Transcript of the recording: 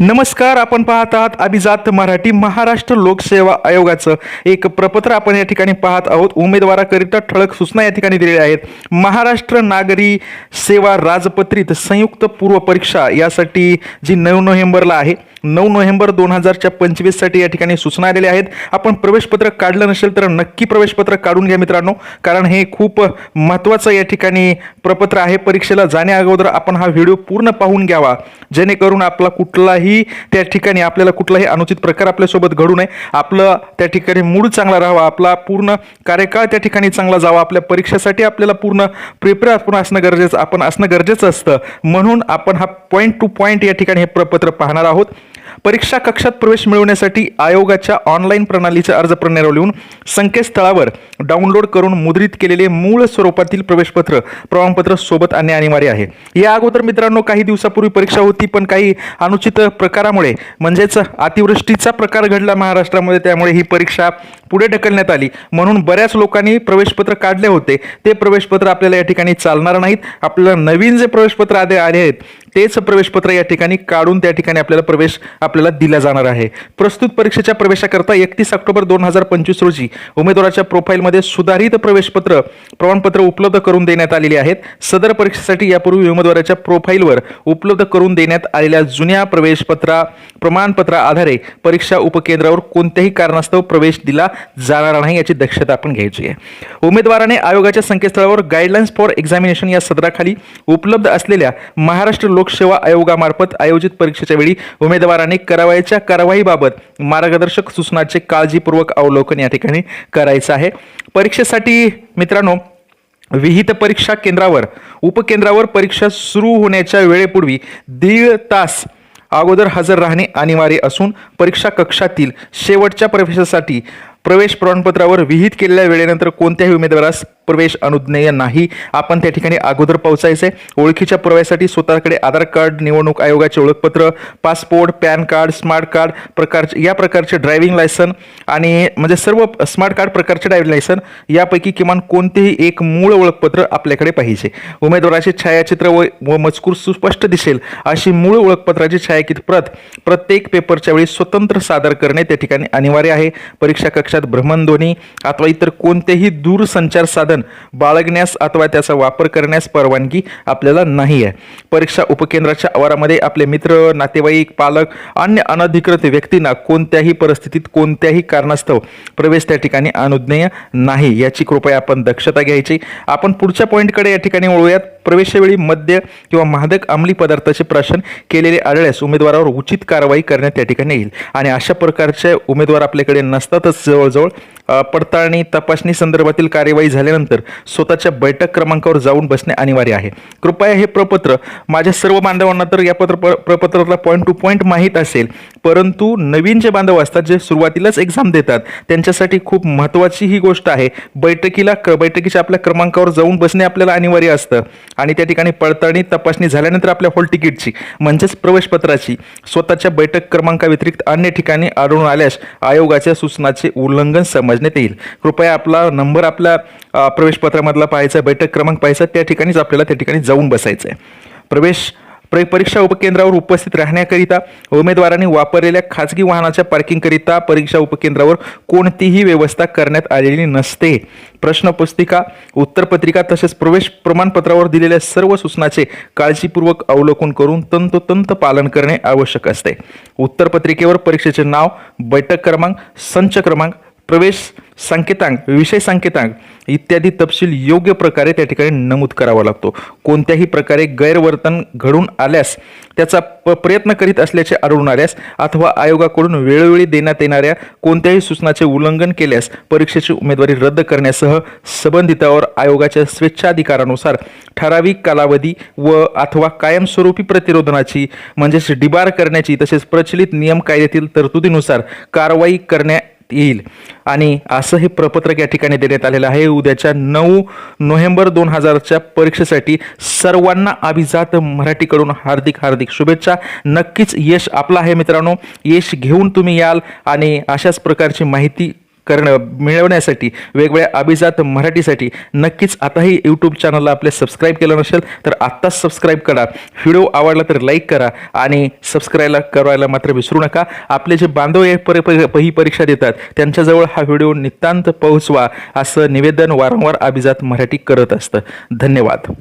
नमस्कार आपण पाहत आहात अभिजात मराठी महाराष्ट्र लोकसेवा आयोगाचं. एक प्रपत्र आपण या ठिकाणी पाहत आहोत. उमेदवाराकरिता ठळक सूचना या ठिकाणी दिलेल्या आहेत. महाराष्ट्र नागरी सेवा राजपत्रित संयुक्त पूर्व परीक्षा यासाठी जी नऊ नोव्हेंबरला आहे नऊ नोव्हेंबर दोन हजारच्या पंचवीससाठी या ठिकाणी सूचना आलेल्या आहेत. आपण प्रवेशपत्र काढलं नसेल तर नक्की प्रवेशपत्र काढून घ्या मित्रांनो. कारण हे खूप महत्त्वाचं या ठिकाणी प्रपत्र आहे. परीक्षेला जाण्या अगोदर आपण हा व्हिडिओ पूर्ण पाहून घ्यावा. जेणेकरून आपला कुठलाही त्या ठिकाणी आपल्याला कुठलाही अनुचित प्रकार आपल्यासोबत घडू नये. आपलं त्या ठिकाणी मूड चांगला राहावा. आपला पूर्ण कार्यकाळ त्या ठिकाणी चांगला जावा. आपल्या परीक्षेसाठी आपल्याला पूर्ण प्रिपेअर आपण असणं गरजेचं आपण असणं गरजेचं असतं. म्हणून आपण हा पॉईंट टू पॉईंट या ठिकाणी हे प्रपत्र पाहणार आहोत. परीक्षा कक्षात प्रवेश मिळवण्यासाठी आयोगाच्या ऑनलाईन प्रणालीचा अर्ज प्रणाली लिहून संकेतस्थळावर डाउनलोड करून मुद्रित केलेले मूळ स्वरूपातील प्रवेशपत्र प्रमाणपत्र सोबत आणणे अनिवार्य आहे. या अगोदर मित्रांनो काही दिवसापूर्वी परीक्षा होती पण काही अनुचित प्रकारामुळे म्हणजेच अतिवृष्टीचा प्रकार घडला महाराष्ट्रामध्ये त्यामुळे ही परीक्षा पुढे ढकलण्यात आली. म्हणून बऱ्याच लोकांनी प्रवेशपत्र काढले होते. ते प्रवेशपत्र आपल्याला या ठिकाणी चालणार नाहीत. आपल्याला नवीन जे प्रवेशपत्र आले आहेत तेच प्रवेशपत्र या ठिकाणी काढून त्या ठिकाणी आपल्याला प्रवेश आपल्याला दिला जाणार आहे. प्रस्तुत परीक्षेच्या प्रवेशाकरता एकतीस ऑक्टोबर दोन हजार पंचवीस रोजी उमेदवाराच्या प्रोफाईलमध्ये सुधारित प्रवेशपत्र प्रमाणपत्र उपलब्ध करून देण्यात आलेली आहेत. सदर परीक्षेसाठी यापूर्वी उमेदवाराच्या प्रोफाईलवर उपलब्ध करून देण्यात आलेल्या जुन्या प्रवेशपत्रा प्रमाणपत्रा आधारे परीक्षा उपकेंद्रावर कोणत्याही कारणास्तव प्रवेश दिला जाणार नाही याची दक्षता आपण घ्यायची आहे. उमेदवाराने आयोगाच्या संकेतस्थळावर गाईडलाईन्स फॉर एक्झामिनेशन या सदराखाली उपलब्ध असलेल्या महाराष्ट्र लोक लोकसेवा आयोगामार्फत आयोजित परीक्षेच्या वेळी उमेदवाराने करावयाच्या कारवाईबाबत मार्गदर्शक सूचनाचे काळजीपूर्वक अवलोकन या ठिकाणी करायचं आहे. परीक्षेसाठी मित्रांनो विहित परीक्षा केंद्रावर उपकेंद्रावर परीक्षा सुरू होण्याच्या वेळेपूर्वी दीड तास अगोदर हजर राहणे अनिवार्य असून परीक्षा कक्षातील शेवटच्या प्रवेशासाठी प्रवेश प्रमाणपत्रावर विहित केलेल्या वेळेनंतर कोणत्याही उमेदवारास प्रवेश अनुज्ञेय नाही. आपण त्या ठिकाणी अगोदर पोहोचायचे. ओळखीच्या पुराव्यासाठी स्वतःकडे आधार कार्ड निवडणूक आयोगाचे ओळखपत्र passport PAN card smart card प्रकारचे या प्रकारचे ड्रायव्हिंग लायसन आणि म्हणजे सर्व स्मार्ट कार्ड प्रकारचे ड्रायव्हिंग लायसन यापैकी किमान कोणतेही एक मूळ ओळखपत्र आपल्याकडे पाहिजे. उमेदवाराचे छायाचित्र व व मजकूर सुस्पष्ट दिसेल अशी मूळ ओळखपत्राची छायाकित प्रत प्रत्येक पेपरच्या वेळी स्वतंत्र सादर करणे त्या ठिकाणी अनिवार्य आहे. परीक्षा कक्षात भ्रमणध्वनी अथवा इतर कोणतेही दूरसंचार साधन बाळगण्यास अथवा त्याचा वापर करण्यास परवानगी आपल्याला नाही आहे. परीक्षा उपकेंद्राच्या आवारामध्ये आपले मित्र नातेवाईक पालक अन्य अनधिकृत व्यक्तींना कोणत्याही परिस्थितीत कोणत्याही कारणास्तव प्रवेश त्या ठिकाणी अनुज्ञेय नाही. याची कृपया आपण दक्षता घ्यायची. आपण पुढच्या पॉईंटकडे या ठिकाणी वळूयात. प्रवेशावेळी मद्य किंवा मादक अंमली पदार्थाचे प्राशन केलेले आढळल्यास उमेदवारावर उचित कारवाई करण्यात या ठिकाणी येईल. आणि अशा प्रकारचे उमेदवार आपल्याकडे नसतातच जवळजवळ पडताळणी तपासणी संदर्भातील कार्यवाही झाल्यानंतर स्वतःच्या बैठक क्रमांकावर जाऊन बसणे अनिवार्य आहे. कृपया हे प्रपत्र माझ्या सर्व बांधवांना तर या पत्र प- प्रपत्रातला पॉईंट टू पॉईंट माहीत असेल. परंतु नवीन जे बांधव असतात जे सुरुवातीलाच एक्झाम देतात त्यांच्यासाठी खूप महत्त्वाची ही गोष्ट आहे. बैठकीला क बैठकीच्या आपल्या क्रमांकावर जाऊन बसणे आपल्याला अनिवार्य असतं. आणि त्या ठिकाणी पडताळणी तपासणी झाल्यानंतर आपल्या हॉल तिकीटची म्हणजेच प्रवेशपत्राची स्वतःच्या बैठक क्रमांकाव्यतिरिक्त अन्य ठिकाणी आढळून आल्यास आयोगाच्या सूचनाचे उल्लंघन समजण्यात येईल. कृपया आपला नंबर आपल्या प्रवेशपत्रामधला पाहायचा बैठक क्रमांक पाहायचा त्या ठिकाणीच आपल्याला त्या ठिकाणी जाऊन बसायचं आहे प्रवेश परीक्षा उपकेंद्रावर उपस्थित राहण्याकरिता उमेदवारांनी वापरलेल्या खाजगी वाहनाच्या पार्किंगकरिता परीक्षा उपकेंद्रावर कोणतीही व्यवस्था करण्यात आलेली नसते. प्रश्नपुस्तिका उत्तरपत्रिका तसेच प्रवेश प्रमाणपत्रावर दिलेल्या सर्व सूचनाचे काळजीपूर्वक अवलोकन करून तंतोतंत पालन करणे आवश्यक असते. उत्तरपत्रिकेवर परीक्षेचे नाव बैठक क्रमांक संच क्रमांक प्रवेश संकेतांक विषय संकेतांक इत्यादी तपशील योग्य प्रकारे त्या ठिकाणी नमूद करावा लागतो. कोणत्याही प्रकारे गैरवर्तन घडून आल्यास त्याचा प प्रयत्न करीत असल्याचे आढळून आल्यास अथवा आयोगाकडून वेळोवेळी देण्यात येणाऱ्या कोणत्याही सूचनाचे उल्लंघन केल्यास परीक्षेची उमेदवारी रद्द करण्यासह संबंधितावर आयोगाच्या स्वेच्छाधिकारानुसार ठराविक कालावधी व अथवा कायमस्वरूपी प्रतिरोधनाची म्हणजेच डिबार करण्याची तसेच प्रचलित नियम कायद्यातील तरतुदीनुसार कारवाई करण्या येईल. आणि असं हे प्रपत्रक या ठिकाणी देण्यात आलेलं आहे. उद्याच्या नऊ नोव्हेंबर दोन हजारच्या परीक्षेसाठी सर्वांना अभिजात मराठीकडून हार्दिक हार्दिक शुभेच्छा. नक्कीच यश आपलं आहे मित्रांनो. यश घेऊन तुम्ही याल आणि अशाच प्रकारची माहिती करणं मिळवण्यासाठी वेगवेगळ्या अभिजात मराठीसाठी नक्कीच आताही यूट्यूब चॅनलला आपले सबस्क्राईब केलं नसेल तर आत्ताच सबस्क्राईब करा. व्हिडिओ आवडला तर लाईक करा आणि सबस्क्राईबला करायला मात्र विसरू नका. आपले जे बांधव हे पर पर- ही परीक्षा देतात त्यांच्याजवळ हा व्हिडिओ नितांत पोहोचवा असं निवेदन वारंवार अभिजात मराठी करत असतं. धन्यवाद.